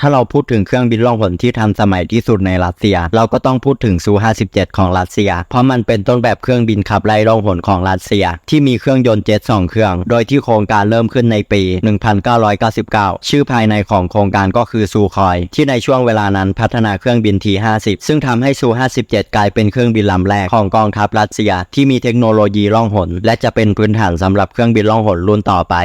ถ้าเราพูดถึงเครื่องบินล่องหนที่ทันสมัยที่สุดในรัสเซีย เราก็ต้องพูดถึงซู 57 ของรัสเซีย เพราะมันเป็นต้นแบบเครื่องบินขับไล่ล่องหนของรัสเซีย ที่มีเครื่องยนต์เจ็ต2เครื่อง โดยที่โครงการเริ่มขึ้นในปี 1999 ชื่อภายในของโครงการก็คือซูคอย ที่ในช่วงเวลานั้นพัฒนาเครื่องบิน T50 ซึ่งทำให้ซู 57 กลายเป็นเครื่องบินลำแรกของกองทัพรัสเซีย ที่มีเทคโนโลยีล่องหน และจะเป็นพื้นฐานสำหรับเครื่องบินล่องหนรุ่นต่อไป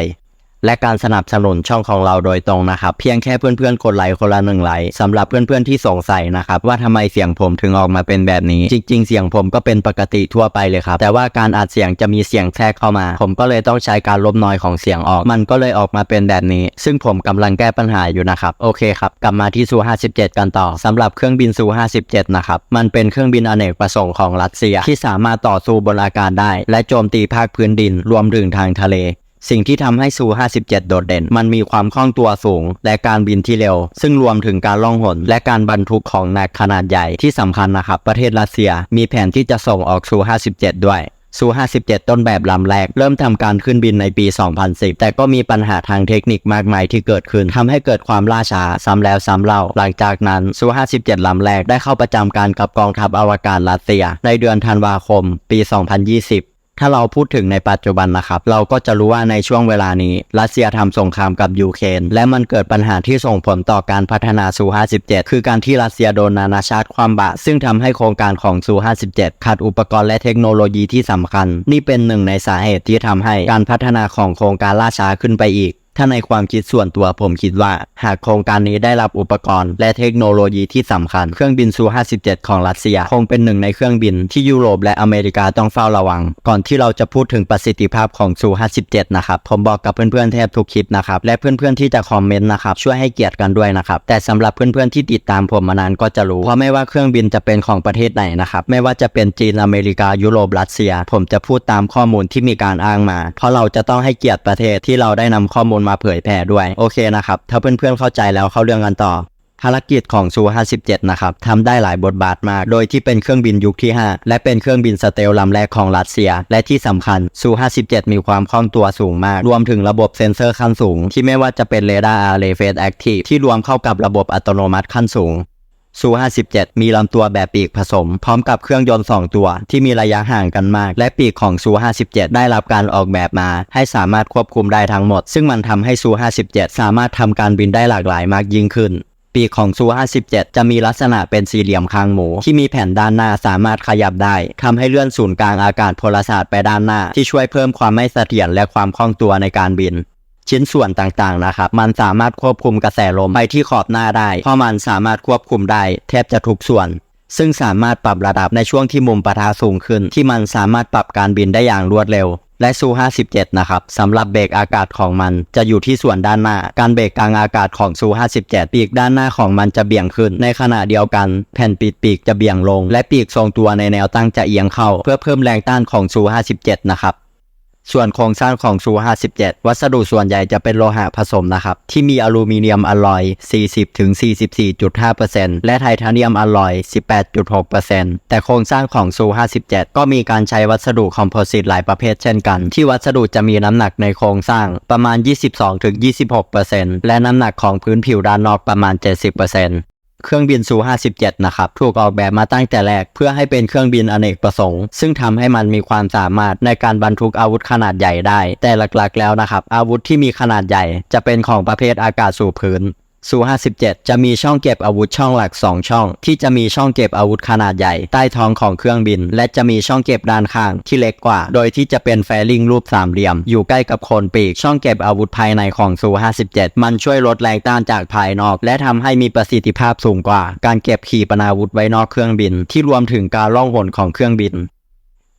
และการสนับสนุนช่องของเราโดยตรงนะครับ เพียงแค่เพื่อนๆกดไลค์คนละหนึ่งไลค์สำหรับเพื่อนๆที่สงสัยนะครับว่าทำไมเสียงผมถึงออกมาเป็นแบบนี้ จริง ๆ เสียงผมก็เป็นปกติทั่วไปเลยครับ แต่ว่าการอัดเสียงจะมีเสียงแทรกเข้ามา ผมก็เลยต้องใช้การลบน้อยของเสียงออก มันก็เลยออกมาเป็นแบบนี้ ซึ่งผมกำลังแก้ปัญหาอยู่นะครับโอเคครับกลับมาที่ซู57 กันต่อสำหรับเครื่องบินซู57นะครับมันเป็นเครื่องบินอเนกประสงค์ของรัสเซียที่สามารถต่อสู้บนอากาศได้ และโจมตีภาคพื้นดินรวมถึงทางทะเล สิ่งที่ทำให้ซู57 โดดเด่น มันมีความคล่องตัวสูง และการบินที่เร็ว ซึ่งรวมถึงการล่องหน และการบรรทุกของหนักขนาดใหญ่ที่สำคัญนะครับ ประเทศรัสเซีย มีแผนที่จะส่งออกซู57 ด้วยซู57 ต้นแบบลำแรก เริ่มทำการขึ้นบินในปี 2010 แต่ก็มีปัญหาทางเทคนิคมากมายที่เกิดขึ้นทำให้เกิดความล่าช้าซ้ำแล้วซ้ำเล่า หลังจากนั้นซู57 ลำแรกได้เข้าประจำการกับกองทัพอวกาศรัสเซีย ในเดือนธันวาคม ปี 2020 ถ้าเราพูดถึงในปัจจุบันนะครับ เราก็จะรู้ว่าในช่วงเวลานี้ รัสเซียทำสงครามกับยูเครนและมันเกิดปัญหาที่ส่งผลต่อการพัฒนาซู 57 คือการที่รัสเซียโดนนานาชาติความบาตรซึ่งทำให้โครงการของซู 57 ขาดอุปกรณ์และเทคโนโลยีที่สำคัญ นี่เป็นหนึ่งในสาเหตุที่ทำให้การพัฒนาของโครงการล่าช้าขึ้นไปอีก ถ้าในความคิดส่วนตัวผมคิดว่า หากโครงการนี้ได้รับอุปกรณ์ และเทคโนโลยีที่สำคัญ เครื่องบินซู 57 ของรัสเซีย คงเป็นหนึ่งในเครื่องบินที่ยุโรปและอเมริกาต้องเฝ้าระวัง ก่อนที่เราจะพูดถึงประสิทธิภาพของซู 57 นะครับ ผมบอกกับเพื่อนๆแทบทุกคลิปนะครับ และเพื่อนๆที่จะคอมเมนต์นะครับ ช่วยให้เกียรติกันด้วยนะครับ แต่สำหรับเพื่อนๆที่ติดตามผมมานานก็จะรู้ว่าไม่ว่าเครื่องบินจะเป็นของประเทศไหนนะครับไม่ว่าจะเป็นจีนอเมริกายุโรปรัสเซีย ผมจะพูดตามข้อมูลที่มีการอ้างมา เพราะเราจะต้องให้เกียรติประเทศที่เราได้นำข้อมูลมาเผยแพร่ด้วย โอเคนะครับ ถ้าเพื่อนๆเข้าใจแล้วเข้าเรื่องกันต่อภารกิจของซู57 นะครับทำได้หลายบทบาทมาก โดยที่เป็นเครื่องบินยุคที่ 5 และเป็นเครื่องบินสเตลลำแรกของรัสเซีย และที่สำคัญซู57 มีความคล่องตัวสูงมาก รวมถึงระบบเซ็นเซอร์ขั้นสูง ที่ไม่ว่าจะเป็นเรดาร์อาร์เรเฟสแอคทีฟที่รวมเข้ากับระบบอัตโนมัติขั้นสูง ซู57มีลำตัวแบบปีกผสม พร้อมกับเครื่องยนต์ 2 ตัว ที่มีระยะห่างกันมาก และปีกของซู57ได้รับการออกแบบมา ให้สามารถควบคุมได้ทั้งหมด ซึ่งมันทำให้ซู57สามารถทำการบินได้หลากหลายมากยิ่งขึ้น ปีกของซู57จะมีลักษณะเป็นสี่เหลี่ยมคางหมู ที่มีแผ่นด้านหน้าสามารถขยับได้ทำให้เลื่อนศูนย์กลางอากาศพลศาสตร์ไปด้านหน้า ที่ช่วยเพิ่มความไม่เสถียรและความคล่องตัวในการบิน ชิ้นส่วนต่างๆนะครับ มันสามารถควบคุมกระแสลมไปที่ขอบหน้าได้ เพราะมันสามารถควบคุมได้แทบจะทุกส่วน ซึ่งสามารถปรับระดับในช่วงที่มุมปะทะสูงขึ้น ที่มันสามารถปรับการบินได้อย่างรวดเร็ว และซู57 นะครับสำหรับเบรกอากาศของมันจะอยู่ที่ส่วนด้านหน้า การเบรกกลางอากาศของซู57 ปีกด้านหน้าของมันจะเบี่ยงขึ้น ในขณะเดียวกัน แผ่นปิดปีกจะเบี่ยงลง และปีกทรงตัวในแนวตั้งจะเอียงเข้า เพื่อเพิ่มแรงต้านของซู57 นะครับ ส่วนโครงสร้างของซู57วัสดุส่วนใหญ่จะเป็นโลหะผสมนะครับ ที่มีอลูมิเนียมอลลอย 40-44.5%และไทเทเนียมอลลอย 18.6%แต่โครงสร้างของซู57ก็มีการใช้วัสดุคอมโพสิตหลายประเภทเช่นกัน ที่วัสดุจะมีน้ำหนักในโครงสร้างประมาณ 22-26%และน้ำหนักของพื้นผิวด้านนอกประมาณ 70% เครื่องบินซู57นะครับถูกออกแบบมาตั้งแต่แรกเพื่อให้เป็นเครื่องบินอเนกประสงค์ ซึ่งทำให้มันมีความสามารถในการบรรทุกอาวุธขนาดใหญ่ได้ แต่หลักๆแล้วนะครับอาวุธที่มีขนาดใหญ่จะเป็นของประเภทอากาศสู่พื้น ซู57จะมีช่องเก็บอาวุธช่องหลัก 2 ช่อง ที่จะมีช่องเก็บอาวุธขนาดใหญ่ ใต้ท้องของเครื่องบิน และจะมีช่องเก็บด้านข้างที่เล็กกว่า โดยที่จะเป็นแฟลิงรูปสามเหลี่ยม อยู่ใกล้กับโคนปีก ช่องเก็บอาวุธภายในของซู57มันช่วยลดแรงต้านจากภายนอก และทำให้มีประสิทธิภาพสูงกว่า การเก็บขีปนาวุธไว้นอกเครื่องบิน ที่รวมถึงการล่องหนของเครื่องบิน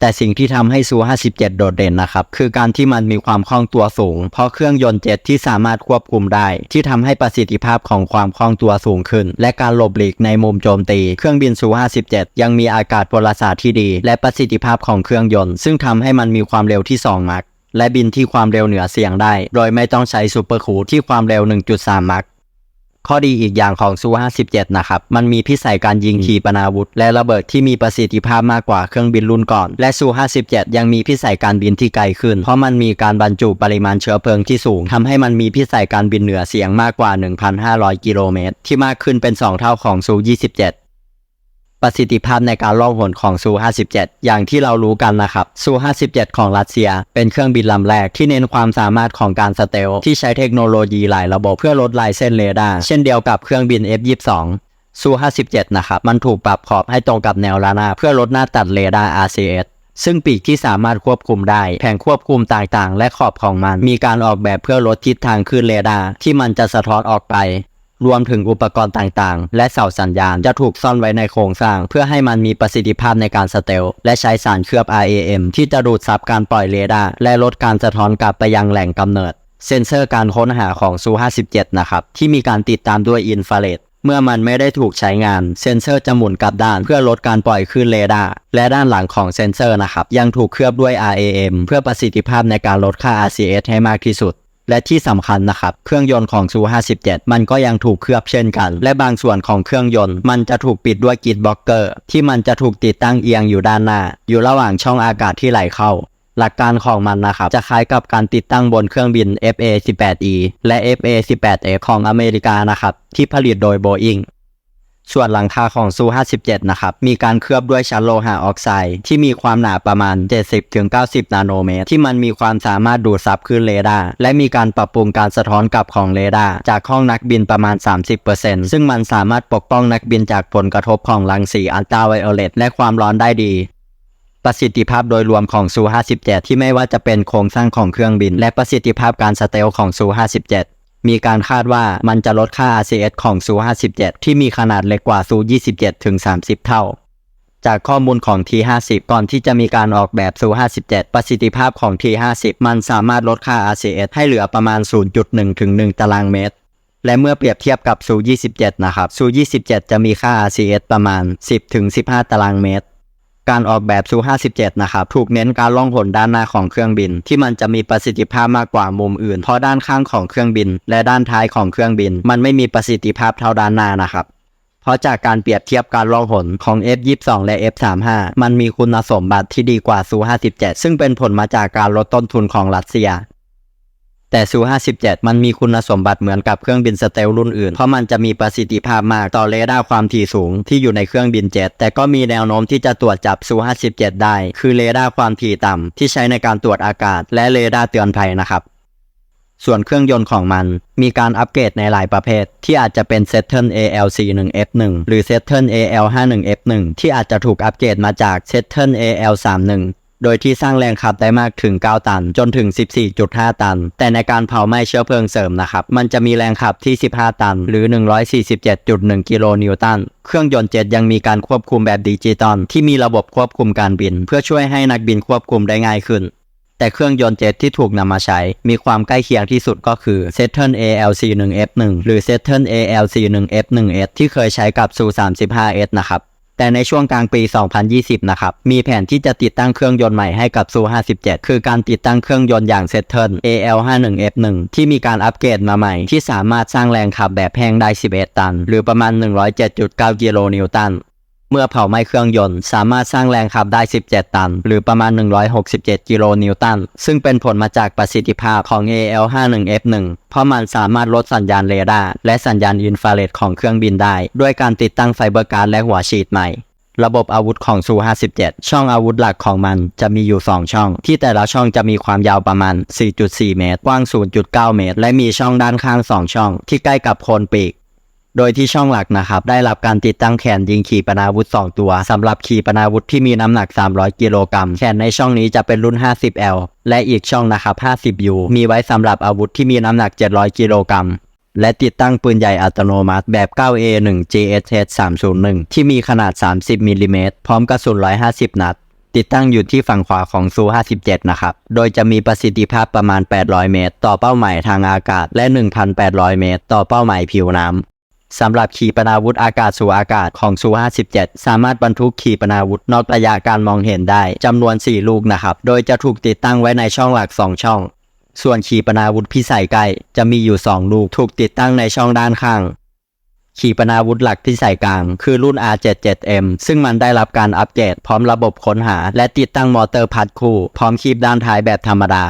แต่สิ่งที่ทำให้ซู57 โดดเด่นนะครับ คือการที่มันมีความคล่องตัวสูง เพราะเครื่องยนต์เจ็ตที่สามารถควบคุมได้ ที่ทำให้ประสิทธิภาพของความคล่องตัวสูงขึ้น และการหลบหลีกในมุมโจมตี เครื่องบินซู57 ยังมีอากาศพลศาสตร์ที่ดี และประสิทธิภาพของเครื่องยนต์ ซึ่งทำให้มันมีความเร็วที่ 2 มักและบินที่ความเร็วเหนือเสียงได้ โดยไม่ต้องใช้ซูเปอร์คูที่ความเร็ว 1.3 มัก ข้อดีอีกอย่างของซู57นะครับ มันมีพิสัยการยิงขีปนาวุธ และระเบิดที่มีประสิทธิภาพมากกว่าเครื่องบินรุ่นก่อน และซู57ยังมีพิสัยการบินที่ไกลขึ้น เพราะมันมีการบรรจุปริมาณเชื้อเพลิงที่สูงทำให้มันมีพิสัยการบินเหนือเสียงมากกว่า 1,500 กิโลเมตรที่มากขึ้นเป็น 2 เท่าของซู27 ประสิทธิภาพในการล่องหนของซู 57 อย่างที่เรารู้กันนะครับ ซู 57 ของรัสเซีย เป็นเครื่องบินลำแรกที่เน้นความสามารถของการสเตล ที่ใช้เทคโนโลยีหลายระบบเพื่อลดลายเส้นเรดาร์ เช่นเดียวกับเครื่องบิน F22 ซู 57 นะครับ มันถูกปรับขอบให้ตรงกับแนวระนาบเพื่อลดหน้าตัดเรดาร์ RCS ซึ่งปีกที่สามารถควบคุมได้ แผงควบคุมต่างๆ และขอบของมัน มีการออกแบบเพื่อลดทิศทางคลื่นเรดาร์ที่มันจะสะท้อนออกไป รวมถึงอุปกรณ์ต่างๆ และเสาสัญญาณจะถูกซ่อนไว้ในโครงสร้าง เพื่อให้มันมีประสิทธิภาพในการสเตล และใช้สารเคลือบ RAM ที่จะดูดซับการปล่อยเรดาร์และลดการสะท้อนกลับไปยังแหล่งกำเนิด เซ็นเซอร์การค้นหาของซู57นะครับที่มีการติดตามด้วยอินฟราเรดเมื่อมันไม่ได้ถูกใช้งาน เซ็นเซอร์จะหมุนกลับด้านเพื่อลดการปล่อยคลื่นเรดาร์และด้านหลังของเซ็นเซอร์นะครับยังถูกเคลือบด้วย RAM เพื่อประสิทธิภาพในการลดค่า RCS ให้มากที่สุด และที่สำคัญนะครับเครื่องยนต์ของซู57 มันก็ยังถูกเคลือบเช่นกัน และบางส่วนของเครื่องยนต์ มันจะถูกปิดด้วยกีดบล็อกเกอร์ ที่มันจะถูกติดตั้งเอียงอยู่ด้านหน้า อยู่ระหว่างช่องอากาศที่ไหลเข้า หลักการของมันนะครับ จะคล้ายกับการติดตั้งบนเครื่องบิน FA-18E และ FA-18F ของอเมริกานะครับที่ผลิตโดย Boeing ส่วนหลังคาของซู57 นะครับ มีการเคลือบด้วยชั้นโลหะออกไซด์ที่มีความหนาประมาณ 70-90 นาโนเมตร ที่มันมีความสามารถดูดซับคลื่นเรดาร์และมีการปรับปรุงการสะท้อนกลับของเรดาร์จากห้องนักบินประมาณ 30%ซึ่งมันสามารถปกป้องนักบินจากผลกระทบของรังสีอัลตราไวโอเลตและความร้อนได้ดีประสิทธิภาพโดยรวมของซู57 ที่ไม่ว่าจะเป็นโครงสร้างของเครื่องบิน และประสิทธิภาพการสเตลของซู57 มีการคาดว่ามันจะลดค่า RCS ของซู57 ที่มีขนาดเล็กกว่าซู27ถึง30 เท่า จากข้อมูลของ T50 ก่อนที่จะมีการออกแบบซู57 ประสิทธิภาพของ T50 มันสามารถลดค่า RCS ให้เหลือประมาณ 0.1ถึง1ตารางเมตร และเมื่อเปรียบเทียบกับซู27 นะครับซู27 จะมีค่า RCS ประมาณ 10ถึง15 ตารางเมตร การออกแบบซู57 นะครับ ถูกเน้นการล่องหนด้านหน้าของเครื่องบิน ที่มันจะมีประสิทธิภาพมากกว่ามุมอื่น เพราะด้านข้างของเครื่องบิน และด้านท้ายของเครื่องบิน มันไม่มีประสิทธิภาพเท่าด้านหน้านะครับ เพราะจากการเปรียบเทียบการล่องหนของ F22 และ F35 มันมีคุณสมบัติที่ดีกว่าซู57 ซึ่งเป็นผลมาจากการลดต้นทุนของรัสเซีย แต่ซู57มันมีคุณสมบัติเหมือนกับเครื่องบินสเตลรุ่นอื่น เพราะมันจะมีประสิทธิภาพมากต่อเรดาร์ความถี่สูงที่อยู่ในเครื่องบินเจ็ตแต่ก็มีแนวโน้มที่จะตรวจจับซู57ได้ คือเรดาร์ความถี่ต่ำที่ใช้ในการตรวจอากาศ และเรดาร์เตือนภัยนะครับส่วนเครื่องยนต์ของมัน มีการอัปเกรดในหลายประเภท ที่อาจจะเป็น Saturn AL41F1 หรือ Saturn AL51F1 ที่อาจจะถูกอัปเกรดมาจาก Saturn AL31 โดยที่สร้างแรงขับได้มากถึง 9 ตัน จนถึง 14.5 ตัน แต่ในการเผาไหม้เชื้อเพลิงเสริมนะครับมันจะมีแรงขับที่ 15 ตัน หรือ 147.1 กิโลนิวตันเครื่องยนต์เจ็ตยังมีการควบคุมแบบดิจิตอลที่มีระบบควบคุมการบิน เพื่อช่วยให้นักบินควบคุมได้ง่ายขึ้น แต่เครื่องยนต์เจ็ตที่ถูกนำมาใช้ มีความใกล้เคียงที่สุดก็คือ Saturn ALC1F1 หรือ Saturn ALC1F1S ที่เคยใช้กับ Su-35S นะครับ แต่ในช่วงกลางปี 2020 นะครับ มีแผนที่จะติดตั้งเครื่องยนต์ใหม่ให้กับซู57 คือการติดตั้งเครื่องยนต์อย่างเซตเทิร์น AL51F1 ที่มีการอัปเกรดมาใหม่ ที่สามารถสร้างแรงขับแบบแห้งได้ 11 ตัน หรือประมาณ 107.9 กิโลนิวตัน เมื่อเผาไหม้เครื่องยนต์ สามารถสร้างแรงขับได้ 17 ตัน หรือประมาณ 167 กิโลนิวตัน ซึ่งเป็นผลมาจากประสิทธิภาพของ AL51F1 เพราะมันสามารถลดสัญญาณเรดาร์และสัญญาณอินฟราเรดของเครื่องบินได้ ด้วยการติดตั้งไฟเบอร์การ์ดและหัวฉีดใหม่ระบบอาวุธของซู57 ช่องอาวุธหลักของมันจะมีอยู่ 2 ช่อง ที่แต่ละช่องจะมีความยาวประมาณ 4.4 เมตร กว้าง 0.9 เมตร และมีช่องด้านข้าง 2 ช่อง ที่ใกล้กับโคนปีก โดยที่ช่องหลักนะครับ ได้รับการติดตั้งแขนยิงขีปนาวุธ 2 ตัวสำหรับขีปนาวุธที่มีน้ำหนัก 300 กิโลกรัมแขนในช่องนี้จะเป็นรุ่น 50L และอีกช่องนะครับ 50U มีไว้สำหรับอาวุธที่มีน้ำหนัก 700 กิโลกรัมและติดตั้งปืนใหญ่อัตโนมัติแบบ 9A1 GSH 301ที่มีขนาด 30มิลลิเมตรพร้อมกระสุน 150 นัด ติดตั้งอยู่ที่ฝั่งขวาของซู 57 นะครับ โดยจะมีประสิทธิภาพประมาณ 800 เมตร ต่อเป้าหมายทางอากาศ และ 1,800 เมตร ต่อเป้าหมายผิวน้ำ สำหรับขีปนาวุธอากาศสู่อากาศของซู57 สามารถบรรทุกขีปนาวุธนอกระยะการมองเห็นได้จำนวน 4 ลูกนะครับ โดยจะถูกติดตั้งไว้ในช่องหลัก 2 ช่อง ส่วนขีปนาวุธพิสัยใกล้จะมีอยู่ 2 ลูกถูกติดตั้งในช่องด้านข้างขีปนาวุธหลักที่ใส่กลาง คือรุ่น R77M ซึ่งมันได้รับการอัปเกรดพร้อมระบบค้นหา และติดตั้งมอเตอร์พัดคู่ พร้อมคีบด้านท้ายแบบธรรมดา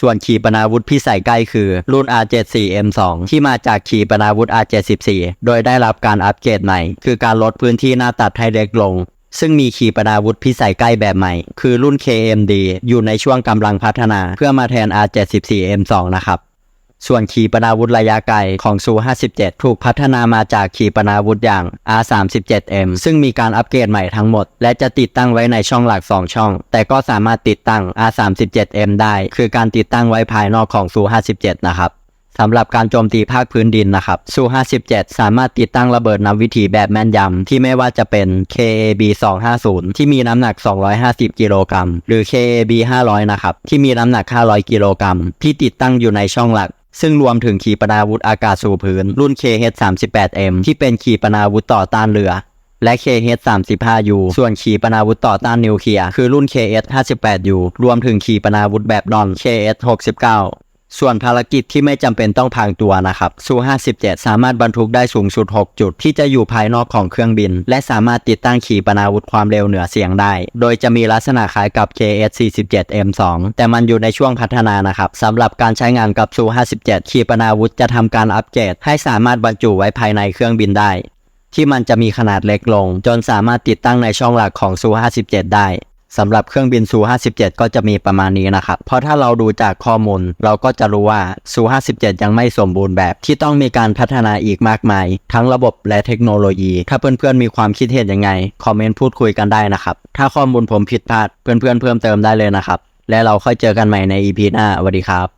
ส่วนขีปนาวุธพิสัยใกล้คือรุ่น R74M2 ที่มาจากขีปนาวุธ R74 โดยได้รับการอัปเกรดใหม่ คือการลดพื้นที่หน้าตัดให้เล็กลง ซึ่งมีขีปนาวุธพิสัยใกล้แบบใหม่ คือรุ่น KMD อยู่ในช่วงกำลังพัฒนา เพื่อมาแทน R74M2 นะครับ ส่วนขีปนาวุธระยะไกลของซู 57 ถูกพัฒนามาจากขีปนาวุธอย่าง R37M ซึ่งมีการอัปเกรดใหม่ทั้งหมด และจะติดตั้งไว้ในช่องหลัก 2 ช่อง แต่ก็สามารถติดตั้ง R37M ได้ คือการติดตั้งไว้ภายนอกของซู 57 นะครับสำหรับการโจมตีภาคพื้นดินนะครับซู 57 สามารถติดตั้งระเบิดนำวิถีแบบแม่นยำ ที่ไม่ว่าจะเป็น KAB 250 ที่มีน้ำหนัก 250 กิโลกรัม หรือ KAB 500 นะครับ ที่มีน้ำหนัก 500 กิโลกรัม ที่ติดตั้งอยู่ในช่องหลัก ซึ่งรวมถึงขีปนาวุธอากาศสู่พื้น รุ่น KH-38M ที่เป็นขีปนาวุธต่อต้านเรือ และ KH-35U ส่วนขีปนาวุธต่อต้านนิวเคลียร์คือรุ่น KH-58U รวมถึงขีปนาวุธแบบนอน KH-69 ส่วนภารกิจที่ไม่จำเป็นต้องพางตัวนะครับซู57 สามารถบรรทุกได้สูงสุด 6 จุด ที่จะอยู่ภายนอกของเครื่องบิน และสามารถติดตั้งขีปนาวุธความเร็วเหนือเสียงได้ โดยจะมีลักษณะคล้ายกับ KS-47M2 แต่มันอยู่ในช่วงพัฒนานะครับสำหรับการใช้งานกับซู57 ขีปนาวุธจะทำการอัปเกรดให้สามารถบรรจุไว้ภายในเครื่องบินได้ ที่มันจะมีขนาดเล็กลง จนสามารถติดตั้งในช่องหลักของซู57 ได้ สำหรับเครื่องบินซู57 ก็จะมีประมาณนี้นะครับ เพราะถ้าเราดูจากข้อมูล เราก็จะรู้ว่าซู57 ยังไม่สมบูรณ์แบบที่ต้องมีการพัฒนาอีกมากมาย ทั้งระบบและเทคโนโลยี ถ้าเพื่อนๆมีความคิดเห็นยังไง คอมเมนต์พูดคุยกันได้นะครับ ถ้าข้อมูลผมผิดพลาดเพื่อนๆเพิ่มเติมได้เลยนะครับ และเราค่อยเจอกันใหม่ใน EP หน้าสวัสดีครับ